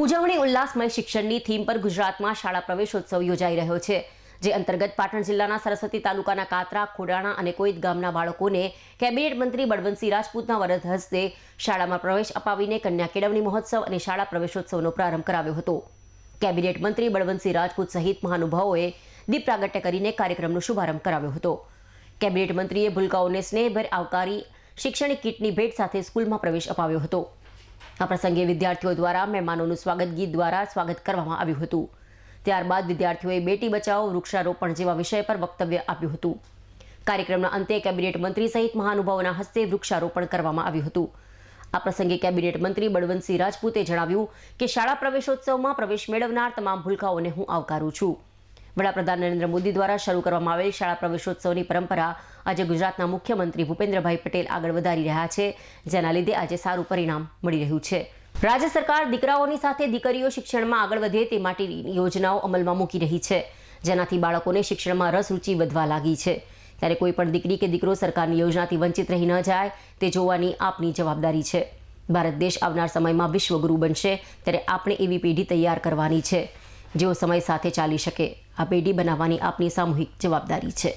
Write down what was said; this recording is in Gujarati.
ઉજવણી ઉલ્લાસમય શિક્ષણની થીમ પર ગુજરાતમાં શાળા પ્રવેશોત્સવ યોજાઈ રહ્યો છે, જે અંતર્ગત પાટણ જિલ્લાના સરસ્વતી તાલુકાના કાતરા, ખોડાણા અને કોઈદ ગામના બાળકોને કેબિનેટ મંત્રી બળવંતસિંહ રાજપૂતના વરદ હસ્તે શાળામાં પ્રવેશ અપાવીને કન્યા કેળવણી મહોત્સવ અને શાળા પ્રવેશોત્સવનો પ્રારંભ કરાવ્યો હતો. કેબિનેટ મંત્રી બળવંતસિંહ રાજપૂત સહિત મહાનુભાવોએ દીપ પ્રાગટ્ય કરીને કાર્યક્રમનો શુભારંભ કરાવ્યો હતો. કેબિનેટ મંત્રીએ ભૂલકાઓને સ્નેહભેર આવકારી શૈક્ષણિક કીટની ભેટ સાથે સ્કૂલમાં પ્રવેશ અપાવ્યો હતો. આ પ્રસંગે વિદ્યાર્થીઓ દ્વારા મહેમાનોનું સ્વાગત ગીત દ્વારા સ્વાગત કરવામાં આવ્યું હતું. ત્યારબાદ વિદ્યાર્થીઓએ બેટી બચાવો, વૃક્ષારોપણ જેવા વિષય પર વક્તવ્ય આપ્યું હતું. કાર્યક્રમના અંતે કેબિનેટ મંત્રી સહિત મહાનુભાવોના હસ્તે વૃક્ષારોપણ કરવામાં આવ્યું હતું. આ પ્રસંગે કેબિનેટ મંત્રી બળવંતસિંહ રાજપૂતે જણાવ્યું કે શાળા પ્રવેશોત્સવમાં પ્રવેશ મેળવનાર તમામ ભૂલકાઓને હું આવકારું છું. વડાપ્રધાન નરેન્દ્ર મોદી દ્વારા શરૂ કરવામાં આવેલ શાળા પ્રવેશોત્સવની પરંપરા આજે ગુજરાતના મુખ્યમંત્રી ભૂપેન્દ્રભાઈ પટેલ આગળ વધારી રહ્યા છે, જેના લીધે આજે સારું પરિણામ મળી રહ્યું છે. રાજ્ય સરકાર દીકરાઓની સાથે દીકરીઓ શિક્ષણમાં આગળ વધે તે માટેની યોજનાઓ અમલમાં મૂકી રહી છે, જેનાથી બાળકોને શિક્ષણમાં રસ, રૂચિ વધવા લાગી છે. ત્યારે કોઈ પણ દીકરી કે દીકરો સરકારની યોજનાથી વંચિત રહી ન જાય, તે જોવાની આપની જવાબદારી છે. ભારત દેશ આવનાર સમયમાં વિશ્વગુરુ બનશે, ત્યારે આપણે એવી પેઢી તૈયાર કરવાની છે. જેઓ સમય સાથે ચાલી શકે. આ પેઢી બનાવવાની આપની સામૂહિક જવાબદારી છે.